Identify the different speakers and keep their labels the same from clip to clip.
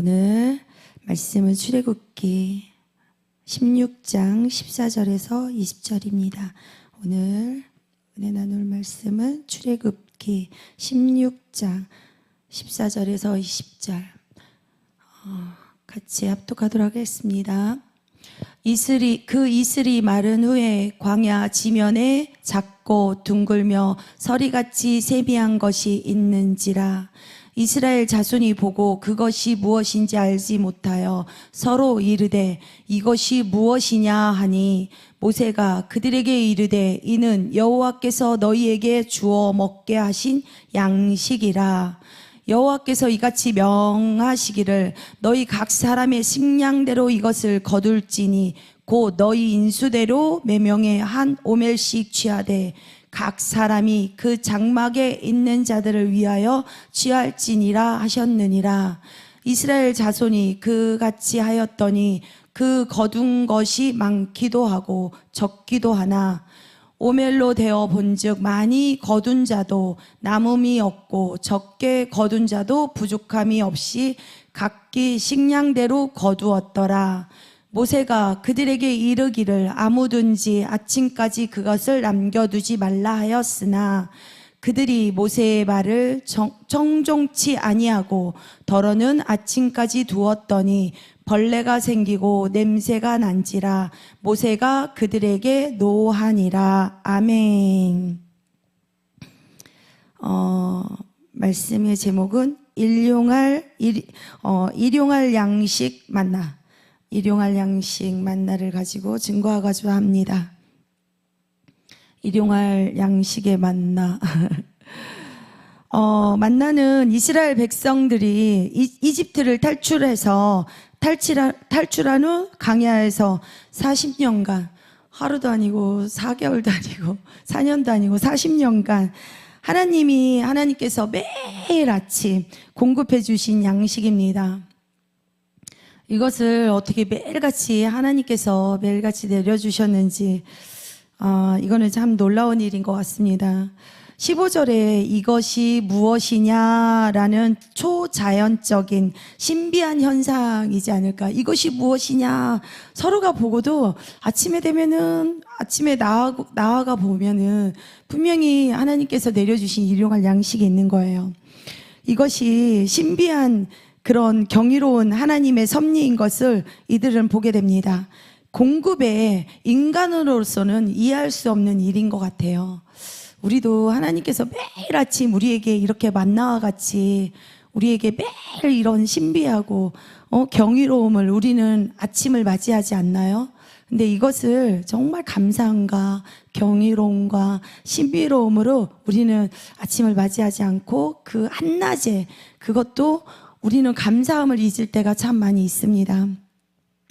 Speaker 1: 오늘 말씀은 출애굽기 16장 14절에서 20절입니다. 오늘 은혜 나눌 말씀은 출애굽기 16장 14절에서 20절 어, 같이 합독하도록 하겠습니다. 이슬이 그 이슬이 마른 후에 광야 지면에 작고 둥글며 서리같이 세미한 것이 있는지라 이스라엘 자손이 보고 그것이 무엇인지 알지 못하여 서로 이르되 이것이 무엇이냐 하니 모세가 그들에게 이르되 이는 여호와께서 너희에게 주어 먹게 하신 양식이라. 여호와께서 이같이 명하시기를 너희 각 사람의 식량대로 이것을 거둘지니 곧 너희 인수대로 매명에 한 오멜씩 취하되 각 사람이 그 장막에 있는 자들을 위하여 취할지니라 하셨느니라 이스라엘 자손이 그같이 하였더니 그 거둔 것이 많기도 하고 적기도 하나 오멜로 되어 본즉 많이 거둔 자도 남음이 없고 적게 거둔 자도 부족함이 없이 각기 식량대로 거두었더라. 모세가 그들에게 이르기를 아무든지 아침까지 그것을 남겨두지 말라 하였으나 그들이 모세의 말을 정, 정종치 아니하고 더러는 아침까지 두었더니 벌레가 생기고 냄새가 난지라 모세가 그들에게 노하니라 아멘. 어, 말씀의 제목은 일용할 일, 어, 일용할 양식 만나 일용할 양식 만나를 가지고 증거하고자 합니다. 일용할 양식의 만나. 어, 만나는 이스라엘 백성들이 이, 이집트를 탈출해서 탈출한, 탈출한 후 강야에서 40년간 하루도 아니고 4개월도 아니고 4년도 아니고 40년간 하나님이 하나님께서 매일 아침 공급해 주신 양식입니다. 이것을 어떻게 매일같이 하나님께서 매일같이 내려주셨는지 아, 이거는 참 놀라운 일인 것 같습니다. 15절에 이것이 무엇이냐라는 초자연적인 신비한 현상이지 않을까. 이것이 무엇이냐. 서로가 보고도 아침에 되면은 아침에 나아, 나아가 보면은 분명히 하나님께서 내려주신 일용할 양식이 있는 거예요. 이것이 신비한 그런 경이로운 하나님의 섭리인 것을 이들은 보게 됩니다. 공급에 인간으로서는 이해할 수 없는 일인 것 같아요. 우리도 하나님께서 매일 아침 우리에게 이렇게 만나와 같이 우리에게 매일 이런 신비하고 어, 경이로움을 우리는 아침을 맞이하지 않나요? 근데 이것을 정말 감사함과 경이로움과 신비로움으로 우리는 아침을 맞이하지 않고 그 한낮에 그것도 우리는 감사함을 잊을 때가 참 많이 있습니다.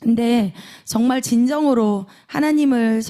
Speaker 1: 근데 정말 진정으로 하나님을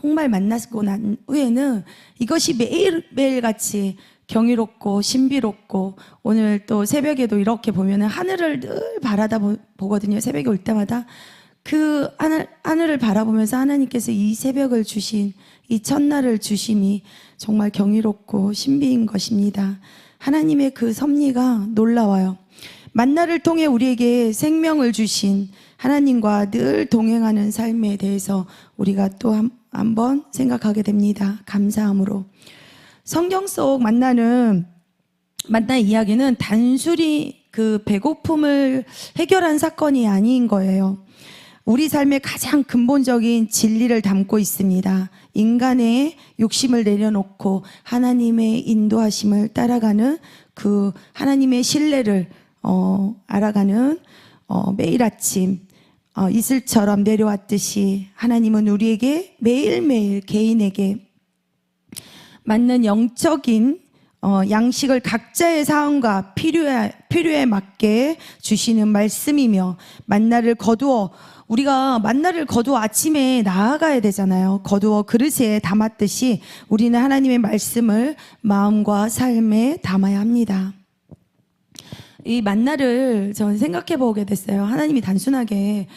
Speaker 1: 정말 만나고 난 후에는 이것이 매일매일 같이 경이롭고 신비롭고 오늘 또 새벽에도 이렇게 보면은 하늘을 늘 바라다 보, 보거든요. 새벽에 올 때마다 그 하늘, 하늘을 바라보면서 하나님께서 이 새벽을 주신 이 첫날을 주심이 정말 경이롭고 신비인 것입니다. 하나님의 그 섭리가 놀라워요. 만나를 통해 우리에게 생명을 주신 하나님과 늘 동행하는 삶에 대해서 우리가 또 한, 한번 생각하게 됩니다. 감사함으로. 성경 속 만나는 만나 이야기는 단순히 그 배고픔을 해결한 사건이 아닌 거예요. 우리 삶의 가장 근본적인 진리를 담고 있습니다. 인간의 욕심을 내려놓고 하나님의 인도하심을 따라가는 그 하나님의 신뢰를 어, 알아가는 어, 매일 아침 어, 이슬처럼 내려왔듯이 하나님은 우리에게 매일매일 개인에게 맞는 영적인 어, 양식을 각자의 상황과 필요에, 필요에 맞게 주시는 말씀이며 만나를 거두어 우리가 만나를 거두어 아침에 나아가야 되잖아요. 거두어 그릇에 담았듯이 우리는 하나님의 말씀을 마음과 삶에 담아야 합니다. 이 만나를 저는 생각해 보게 됐어요. 하나님이 단순하게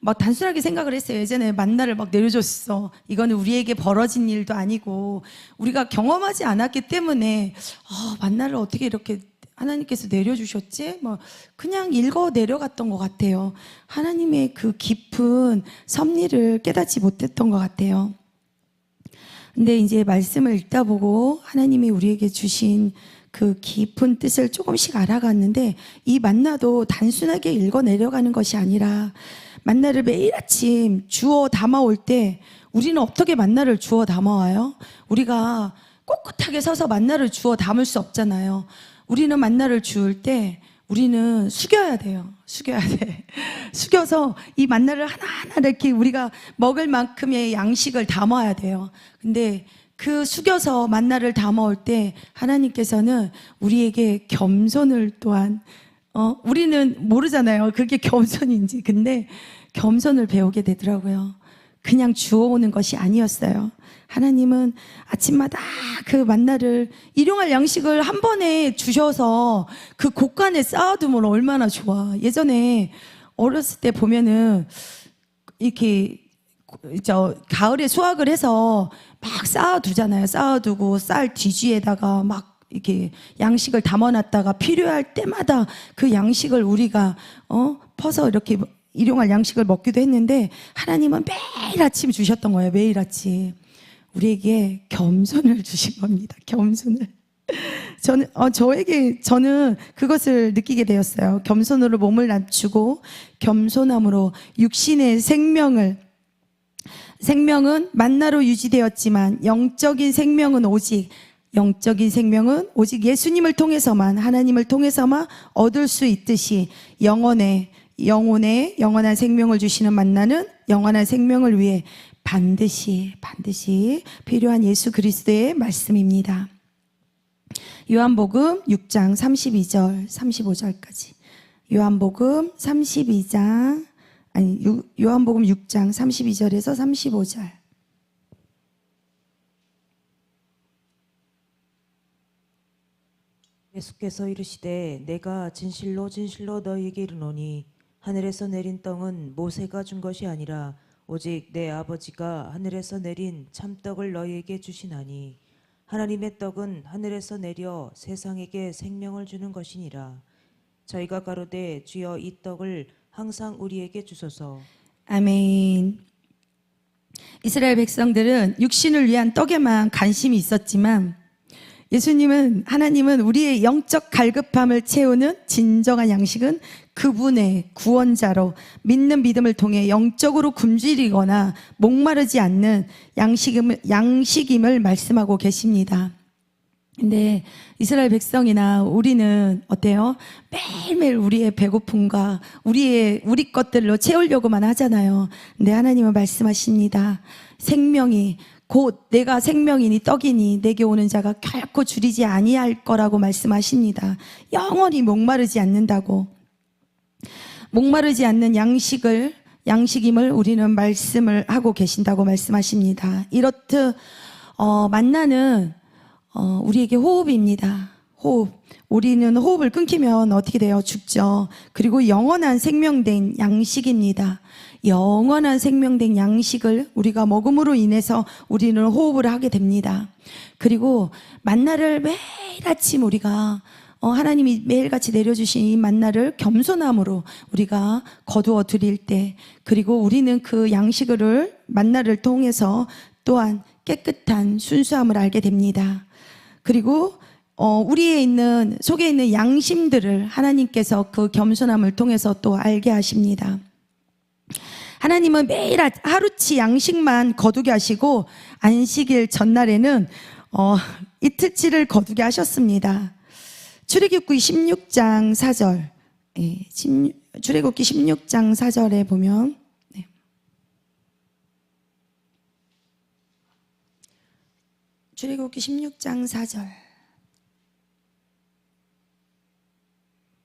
Speaker 1: 막 단순하게 생각을 했어요. 예전에 만나를 막 내려줬어. 이거는 우리에게 벌어진 일도 아니고 우리가 경험하지 않았기 때문에 어, 만나를 어떻게 이렇게 하나님께서 내려주셨지? 뭐 그냥 읽어 내려갔던 것 같아요. 하나님의 그 깊은 섭리를 깨닫지 못했던 것 같아요. 근데 이제 말씀을 읽다 보고 하나님이 우리에게 주신 그 깊은 뜻을 조금씩 알아갔는데 이 만나도 단순하게 읽어 내려가는 것이 아니라 만나를 매일 아침 주워 담아올 때 우리는 어떻게 만나를 주워 담아와요? 우리가 꼿꼿하게 서서 만나를 주워 담을 수 없잖아요. 우리는 만나를 주울 때 우리는 숙여야 돼요. 숙여야 돼. 숙여서 이 만나를 하나하나 이렇게 우리가 먹을 만큼의 양식을 담아야 돼요. 근데 그 숙여서 만나를 담아올 때 하나님께서는 우리에게 겸손을 또한 어 우리는 모르잖아요. 그게 겸손인지. 근데 겸손을 배우게 되더라고요. 그냥 주워오는 것이 아니었어요. 하나님은 아침마다 그 만나를 일용할 양식을 한 번에 주셔서 그 곳간에 쌓아두면 얼마나 좋아. 예전에 어렸을 때 보면은 이렇게 저 가을에 수확을 해서 막 쌓아두잖아요. 쌓아두고 쌀 뒤지에다가 막 이렇게 양식을 담아놨다가 필요할 때마다 그 양식을 우리가 어 퍼서 이렇게 일용할 양식을 먹기도 했는데 하나님은 매일 아침 주셨던 거예요. 매일 아침 우리에게 겸손을 주신 겁니다. 겸손을. 저는 어, 저에게 저는 그것을 느끼게 되었어요. 겸손으로 몸을 낮추고 겸손함으로 육신의 생명을 생명은 만나로 유지되었지만 영적인 생명은 오직 영적인 생명은 오직 예수님을 통해서만 하나님을 통해서만 얻을 수 있듯이 영혼의 영혼의 영원한 생명을 주시는 만나는 영원한 생명을 위해 반드시 반드시 필요한 예수 그리스도의 말씀입니다. 요한복음 6장 32절 35절까지 요한복음 32장 아니 요- 요한복음 6장 32절에서 35절.
Speaker 2: 예수께서 이르시되 내가 진실로 진실로 너희에게 이르노니 하늘에서 내린 떡은 모세가 준 것이 아니라 오직 내 아버지가 하늘에서 내린 참떡을 너희에게 주시나니 하나님의 떡은 하늘에서 내려 세상에게 생명을 주는 것이니라. 저희가 가로되 주여 이 떡을 항상 우리에게 주소서
Speaker 1: 아멘. 이스라엘 백성들은 육신을 위한 떡에만 관심이 있었지만 예수님은 하나님은 우리의 영적 갈급함을 채우는 진정한 양식은 그분의 구원자로 믿는 믿음을 통해 영적으로 굶주리거나 목마르지 않는 양식임을, 양식임을 말씀하고 계십니다. 근데 이스라엘 백성이나 우리는 어때요? 매일매일 우리의 배고픔과 우리의 우리 것들로 채우려고만 하잖아요. 근데 하나님은 말씀하십니다. 생명이 곧 내가 생명이니 떡이니 내게 오는 자가 결코 줄이지 아니할 거라고 말씀하십니다. 영원히 목마르지 않는다고. 목마르지 않는 양식을 양식임을 우리는 말씀을 하고 계신다고 말씀하십니다. 이렇듯 어, 만나는 어, 우리에게 호흡입니다. 호흡. 우리는 호흡을 끊기면 어떻게 돼요? 죽죠. 그리고 영원한 생명된 양식입니다. 영원한 생명된 양식을 우리가 먹음으로 인해서 우리는 호흡을 하게 됩니다. 그리고 만나를 매일 아침 우리가 어, 하나님이 매일같이 내려주신 이 만나를 겸손함으로 우리가 거두어 드릴 때, 그리고 우리는 그 양식을 만나를 통해서 또한 깨끗한 순수함을 알게 됩니다. 그리고 어, 우리에 있는 속에 있는 양심들을 하나님께서 그 겸손함을 통해서 또 알게 하십니다. 하나님은 매일 아- 하루치 양식만 거두게 하시고 안식일 전날에는 어, 이틀치를 거두게 하셨습니다. 출애굽기 16장 4절. 예, 16 출애굽기 16장 4절에 보면 네. 출애굽기 16장 4절.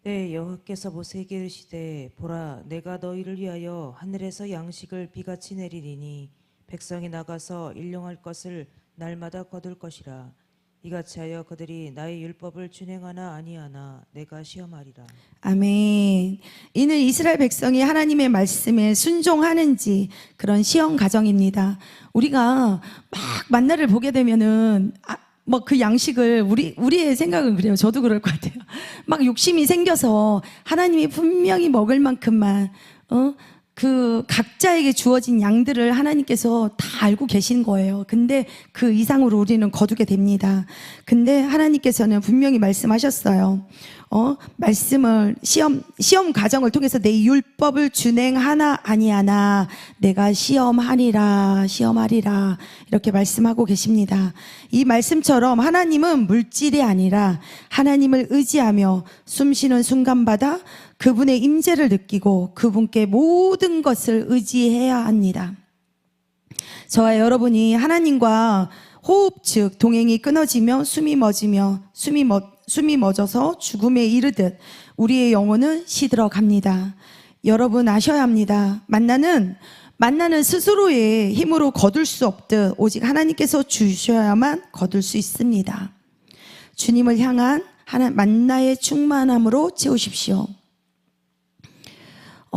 Speaker 2: 때 여호와께서 모세에게 이르시되 보라 내가 너희를 위하여 하늘에서 양식을 비같이 내리리니 백성이 나가서 일용할 것을 날마다 거둘 것이라 이같이 하여 그들이 나의 율법을 준행하나 아니하나 내가 시험하리라
Speaker 1: 아멘. 이는 이스라엘 백성이 하나님의 말씀에 순종하는지 그런 시험 과정입니다. 우리가 막 만나를 보게 되면은 아, 뭐그 양식을 우리 우리의 생각은 그래요. 저도 그럴 것 같아요. 막 욕심이 생겨서 하나님이 분명히 먹을 만큼만 어? 그 각자에게 주어진 양들을 하나님께서 다 알고 계신 거예요. 근데 그 이상으로 우리는 거두게 됩니다. 근데 하나님께서는 분명히 말씀하셨어요. 어, 말씀을 시험 시험 과정을 통해서 내 율법을 준행하나 아니하나 내가 시험하리라 시험하리라 이렇게 말씀하고 계십니다. 이 말씀처럼 하나님은 물질이 아니라 하나님을 의지하며 숨쉬는 순간마다 그분의 임재를 느끼고 그분께 모든 것을 의지해야 합니다. 저와 여러분이 하나님과 호흡 즉 동행이 끊어지며 숨이 멎으며 숨이 멎 숨이 멎어서 죽음에 이르듯 우리의 영혼은 시들어 갑니다. 여러분 아셔야 합니다. 만나는 만나는 스스로의 힘으로 거둘 수 없듯 오직 하나님께서 주셔야만 거둘 수 있습니다. 주님을 향한 하나 만나의 충만함으로 채우십시오.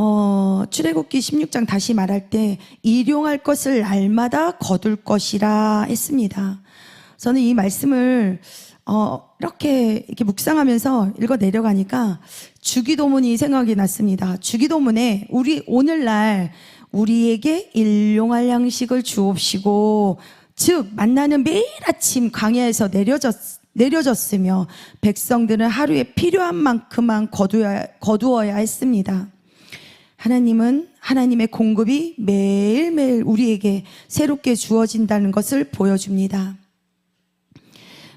Speaker 1: 어, 출애굽기 16장 다시 말할 때 일용할 것을 날마다 거둘 것이라 했습니다. 저는 이 말씀을 어, 이렇게 이렇게 묵상하면서 읽어 내려가니까 주기도문이 생각이 났습니다. 주기도문에 우리 오늘날 우리에게 일용할 양식을 주옵시고 즉 만나는 매일 아침 광야에서 내려졌 내려졌으며 백성들은 하루에 필요한 만큼만 거두어야, 거두어야 했습니다. 하나님은 하나님의 공급이 매일매일 우리에게 새롭게 주어진다는 것을 보여줍니다.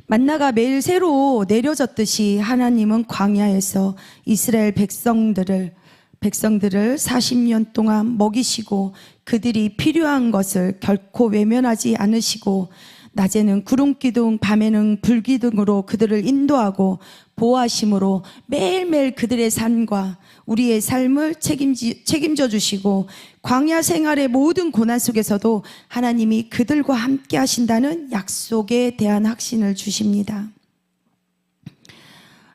Speaker 1: 만나가 매일 새로 내려졌듯이 하나님은 광야에서 이스라엘 백성들을 백성들을 40년 동안 먹이시고 그들이 필요한 것을 결코 외면하지 않으시고 낮에는 구름 기둥 밤에는 불 기둥으로 그들을 인도하고 보호하심으로 매일매일 그들의 삶과 우리의 삶을 책임지, 책임져 주시고 광야 생활의 모든 고난 속에서도 하나님이 그들과 함께 하신다는 약속에 대한 확신을 주십니다.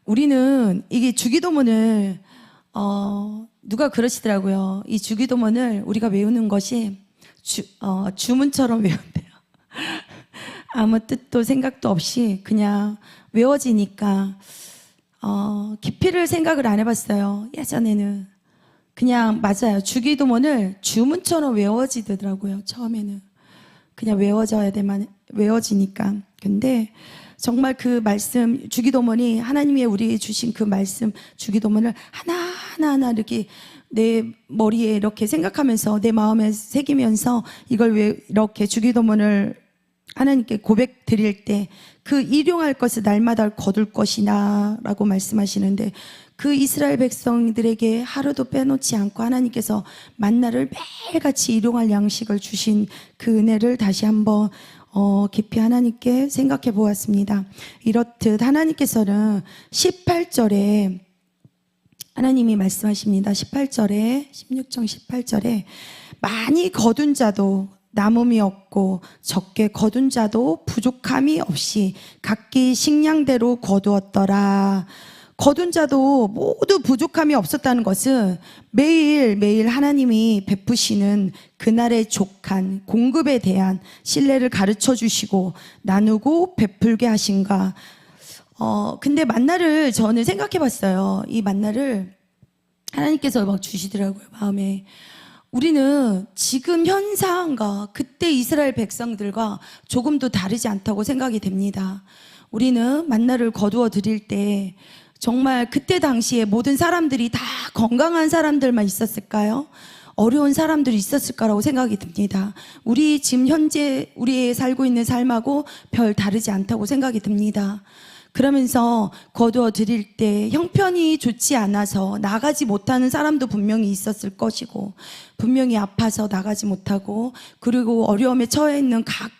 Speaker 1: 우리는 이게 주기도문을 어, 누가 그러시더라고요. 이 주기도문을 우리가 외우는 것이 주, 어, 주문처럼 외운대요. 아무 뜻도 생각도 없이 그냥 외워지니까 어, 깊이를 생각을 안 해봤어요. 예전에는 그냥 맞아요. 주기도문을 주문처럼 외워지더라고요. 처음에는 그냥 외워져야 되만 외워지니까. 근데 정말 그 말씀 주기도문이 하나님이 우리에게 주신 그 말씀 주기도문을 하나 하나 하나 이렇게 내 머리에 이렇게 생각하면서 내 마음에 새기면서 이걸 왜 이렇게 주기도문을 하나님께 고백 드릴 때 그 일용할 것을 날마다 거둘 것이나 라고 말씀하시는데 그 이스라엘 백성들에게 하루도 빼놓지 않고 하나님께서 만나를 매일같이 일용할 양식을 주신 그 은혜를 다시 한번 어, 깊이 하나님께 생각해 보았습니다. 이렇듯 하나님께서는 18절에 하나님이 말씀하십니다. 18절에 16장 18절에 많이 거둔 자도 남음이 없고 적게 거둔 자도 부족함이 없이 각기 식량대로 거두었더라. 거둔 자도 모두 부족함이 없었다는 것은 매일 매일 하나님이 베푸시는 그날의 족한 공급에 대한 신뢰를 가르쳐 주시고 나누고 베풀게 하신가. 어, 근데 만나를 저는 생각해 봤어요. 이 만나를 하나님께서 막 주시더라고요, 마음에. 우리는 지금 현상과 그때 이스라엘 백성들과 조금도 다르지 않다고 생각이 됩니다. 우리는 만나를 거두어 드릴 때 정말 그때 당시에 모든 사람들이 다 건강한 사람들만 있었을까요? 어려운 사람들이 있었을까라고 생각이 듭니다. 우리 지금 현재 우리 살고 있는 삶하고 별 다르지 않다고 생각이 듭니다. 그러면서 거두어 드릴 때 형편이 좋지 않아서 나가지 못하는 사람도 분명히 있었을 것이고 분명히 아파서 나가지 못하고 그리고 어려움에 처해 있는 각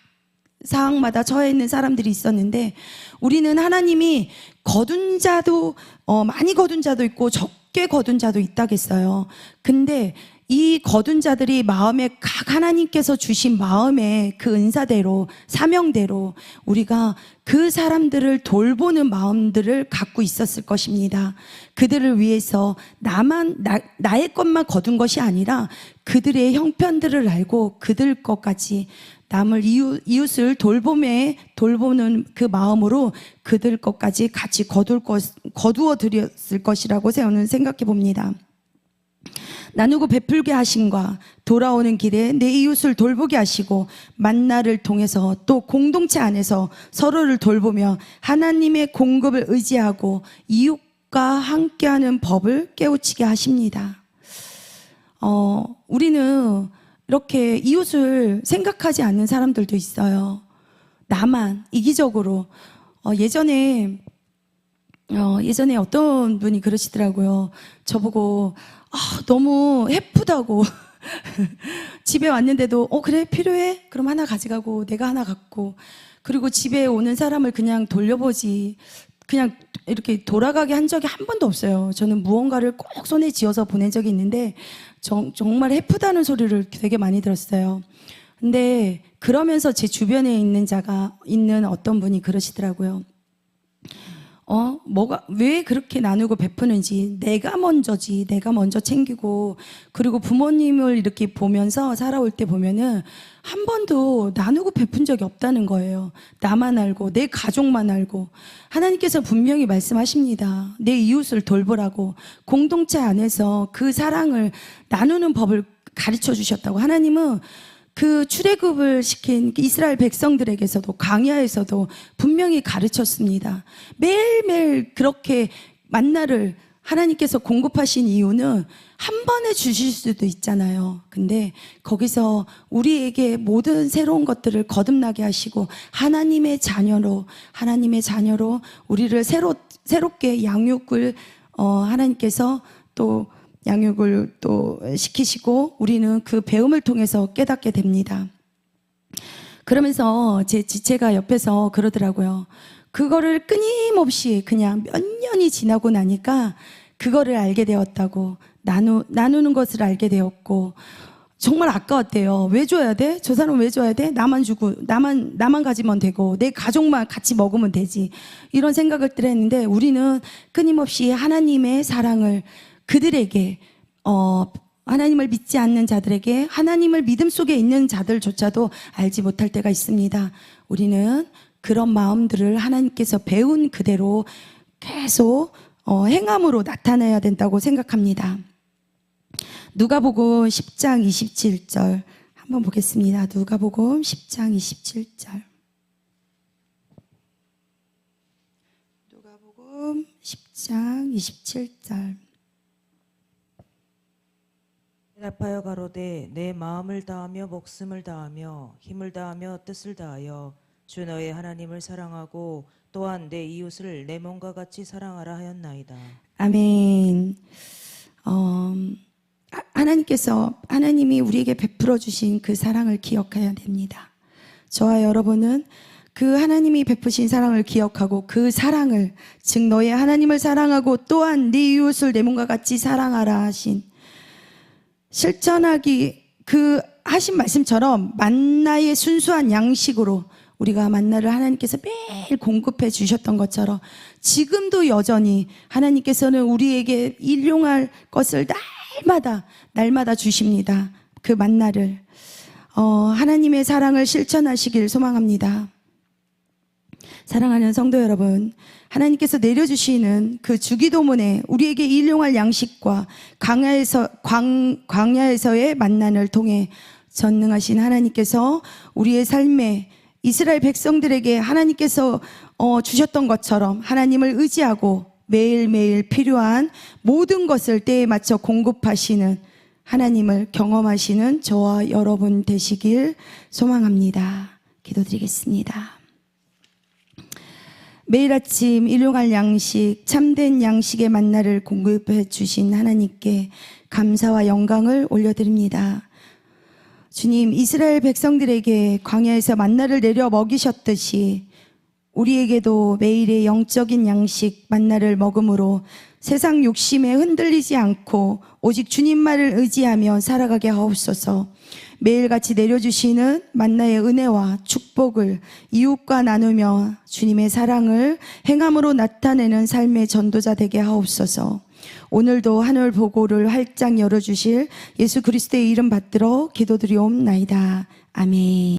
Speaker 1: 상황마다 처해 있는 사람들이 있었는데 우리는 하나님이 거둔 자도 어, 많이 거둔 자도 있고 적게 거둔 자도 있다겠어요. 근데 이 거둔 자들이 마음에 각 하나님께서 주신 마음의 그 은사대로 사명대로 우리가 그 사람들을 돌보는 마음들을 갖고 있었을 것입니다. 그들을 위해서 나만 나, 나의 것만 거둔 것이 아니라 그들의 형편들을 알고 그들 것까지 남을 이웃, 이웃을 돌봄에 돌보는 그 마음으로 그들 것까지 같이 거둘 것, 거두어 드렸을 것이라고 저는 생각해 봅니다. 나누고 베풀게 하심과 돌아오는 길에 내 이웃을 돌보게 하시고 만나를 통해서 또 공동체 안에서 서로를 돌보며 하나님의 공급을 의지하고 이웃과 함께하는 법을 깨우치게 하십니다. 어, 우리는 이렇게 이웃을 생각하지 않는 사람들도 있어요. 나만 이기적으로 어, 예전에 어, 예전에 어떤 분이 그러시더라고요. 저보고 아, 너무 예쁘다고 집에 왔는데도 어 그래 필요해? 그럼 하나 가져가고 내가 하나 갖고 그리고 집에 오는 사람을 그냥 돌려보지 그냥 이렇게 돌아가게 한 적이 한 번도 없어요. 저는 무언가를 꼭 손에 쥐어서 보낸 적이 있는데 정, 정말 예쁘다는 소리를 되게 많이 들었어요. 근데 그러면서 제 주변에 있는 자가 있는 어떤 분이 그러시더라고요. 어, 뭐가, 왜 그렇게 나누고 베푸는지, 내가 먼저지, 내가 먼저 챙기고, 그리고 부모님을 이렇게 보면서 살아올 때 보면은 한 번도 나누고 베푼 적이 없다는 거예요. 나만 알고, 내 가족만 알고. 하나님께서 분명히 말씀하십니다. 내 이웃을 돌보라고. 공동체 안에서 그 사랑을 나누는 법을 가르쳐 주셨다고. 하나님은 그 출애굽을 시킨 이스라엘 백성들에게서도 광야에서도 분명히 가르쳤습니다. 매일매일 그렇게 만나를 하나님께서 공급하신 이유는 한 번에 주실 수도 있잖아요. 근데 거기서 우리에게 모든 새로운 것들을 거듭나게 하시고 하나님의 자녀로 하나님의 자녀로 우리를 새로 새롭게 양육을 어 하나님께서 또 양육을 또 시키시고 우리는 그 배움을 통해서 깨닫게 됩니다. 그러면서 제 지체가 옆에서 그러더라고요. 그거를 끊임없이 그냥 몇 년이 지나고 나니까 그거를 알게 되었다고 나누, 나누는 것을 알게 되었고 정말 아까웠대요. 왜 줘야 돼? 저 사람 왜 줘야 돼? 나만 주고 나만 나만 가지면 되고 내 가족만 같이 먹으면 되지. 이런 생각을 했는데 우리는 끊임없이 하나님의 사랑을 그들에게 어 하나님을 믿지 않는 자들에게 하나님을 믿음 속에 있는 자들조차도 알지 못할 때가 있습니다. 우리는 그런 마음들을 하나님께서 배운 그대로 계속 어, 행함으로 나타내야 된다고 생각합니다. 누가복음 10장 27절 한번 보겠습니다. 누가복음 10장 27절. 누가복음 10장 27절.
Speaker 2: 대답하여 가로되 내 마음을 다하며 목숨을 다하며 힘을 다하며 뜻을 다하여 주 너의 하나님을 사랑하고 또한 내 이웃을 내 몸과 같이 사랑하라 하였나이다.
Speaker 1: 아멘. 어, 하- 하나님께서 하나님이 우리에게 베풀어 주신 그 사랑을 기억해야 됩니다. 저와 여러분은 그 하나님이 베푸신 사랑을 기억하고 그 사랑을 즉 너의 하나님을 사랑하고 또한 네 이웃을 내 몸과 같이 사랑하라 하신 실천하기 그 하신 말씀처럼 만나의 순수한 양식으로 우리가 만나를 하나님께서 매일 공급해 주셨던 것처럼 지금도 여전히 하나님께서는 우리에게 일용할 것을 날마다 날마다 주십니다. 그 만나를 어, 하나님의 사랑을 실천하시길 소망합니다. 사랑하는 성도 여러분, 하나님께서 내려주시는 그 주기도문에 우리에게 일용할 양식과 광야에서 광, 광야에서의 만난을 통해 전능하신 하나님께서 우리의 삶에 이스라엘 백성들에게 하나님께서 어, 주셨던 것처럼 하나님을 의지하고 매일매일 필요한 모든 것을 때에 맞춰 공급하시는 하나님을 경험하시는 저와 여러분 되시길 소망합니다. 기도드리겠습니다. 매일 아침 일용할 양식, 참된 양식의 만나를 공급해 주신 하나님께 감사와 영광을 올려드립니다. 주님, 이스라엘 백성들에게 광야에서 만나를 내려 먹이셨듯이 우리에게도 매일의 영적인 양식 만나를 먹음으로 세상 욕심에 흔들리지 않고 오직 주님 말을 의지하며 살아가게 하옵소서. 매일같이 내려주시는 만나의 은혜와 축복을 이웃과 나누며 주님의 사랑을 행함으로 나타내는 삶의 전도자 되게 하옵소서. 오늘도 하늘 보고를 활짝 열어주실 예수 그리스도의 이름 받들어 기도드리옵나이다. 아멘.